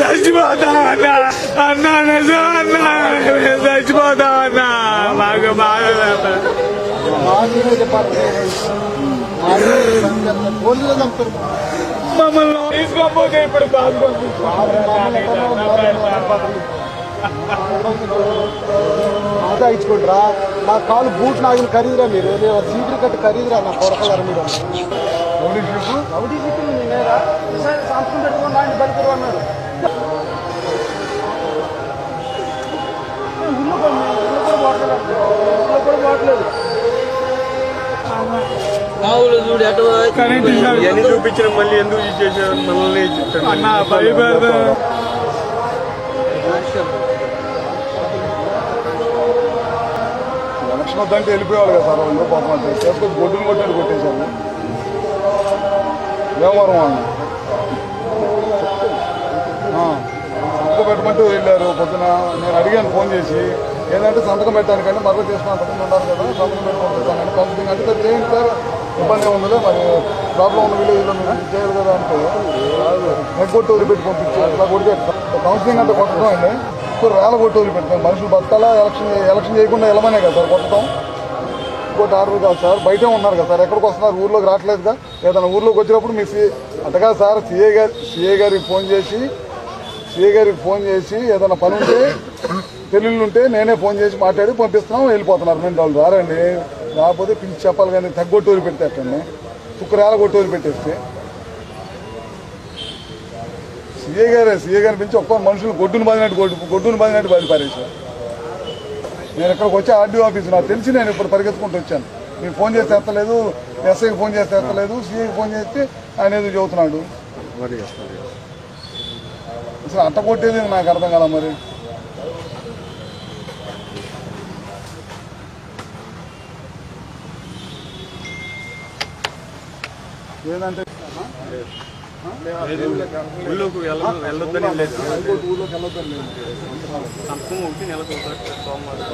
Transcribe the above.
చచ్చిపోతామన్నా అన్నా నిజం అన్నా నేను చచ్చిపోతామన్నా మాకు బాగా పోలీసులు చంపుతారు మమ్మల్ని తీసుకోకపోతే ఇప్పుడు ఆదా ఇచ్చుకుంటారా నా కాలు బూట్ నాగిన ఖరీదురా మీరు నేను సీట్లు కట్టి ఖరీదురా నా కొరకగారు మీరు రౌడీ షీపు రౌడీ షీపు నేనేరా ఈసారి సంతకం పెట్టుకుని ఆయన బయటకు అన్నాడు చూడు ఎటు చూపించిన మళ్ళీ ఎందుకు ఇది చేసావు మనల్ని అన్న భయపడదు ఎలక్షన్ వద్దంటే వెళ్ళిపోయేవాళ్ళు కదా సార్ వాళ్ళు పాపం అంటే చేసుకొని గొడ్డును కొట్టాడు కొట్టేశారు. వ్యవహారం వాళ్ళు సంతకం పెట్టమంటూ వెళ్ళారు. పొద్దున నేను అడిగాను ఫోన్ చేసి ఏంటంటే సంతకం పెట్టడానికంటే మరొక చేసుకుని అంతమంది ఉన్నారు కదా సంతకం పెట్టి పంపిస్తానని కౌన్సిలింగ్ అంటే సరే చేయండి సార్. ఇబ్బంది ఉందిలే మరి ప్రాబ్లం ఉన్న విలేజ్లో మీరు చేయాలి కదా అంటే. నెట్ కొట్టి వదిలిపెట్టి పంపించారు అట్లా కొడితే కౌన్సిలింగ్ అంటే కొట్టడం అండి. సో రేల కొట్టి వదిలిపెట్టాం మనుషులు బతకాలా? ఎలక్షన్ ఎలక్షన్ చేయకుండా వెళ్ళమనే కదా సార్ కొట్టడం? ఇంకోటి ఆర్డర్ కాదు సార్. బయటే ఉన్నారు కదా సార్. ఎక్కడికి వస్తున్నారు? ఊర్లోకి రావట్లేదుగా ఏదైనా ఊర్లోకి వచ్చినప్పుడు మీ సీ అంతగా సార్. సిఏ గారి సీఏ గారికి ఫోన్ చేసి సిఏ గారికి ఫోన్ చేసి ఏదైనా పని ఉంటే పెళ్ళిళ్ళు ఉంటే నేనే ఫోన్ చేసి మాట్లాడి పంపిస్తున్నాం. వెళ్ళిపోతున్నారు. రెండు వాళ్ళు రారండి. రాకపోతే పిలిచి చెప్పాలి కానీ తగ్గొట్టు వదిలి పెడితే అట్టండి చుక్కరేల కొట్టి వదిలి పెట్టేస్తే. సిఏ గారే సిఏ గారిని పిలిచి ఒక్క మనుషులు గొడ్డును బాదినట్టు గొడ్డు గొడ్డును బాదినట్టు బాధ పారేసారు నేను ఇక్కడికి వచ్చి? RDO office. నాకు తెలిసి నేను ఇప్పుడు పరిగెత్తుకుంటూ వచ్చాను. మీరు ఫోన్ చేస్తే ఎత్తలేదు ఎస్ఐకి ఫోన్ చేస్తే ఎత్తలేదు సిఐకి ఫోన్ చేస్తే ఆయన ఏదో చెబుతున్నాడు. అసలు అట్ట కొట్టేది నాకు అర్థం కదా మరి? ఏదంటే ఊళ్ళోకి వెళ్ళ వెళ్ళొద్దని లేదు ఊళ్ళోకి వెళ్ళొద్దని లేదు. సంతకం ఒకటి నెలకు సోమవారం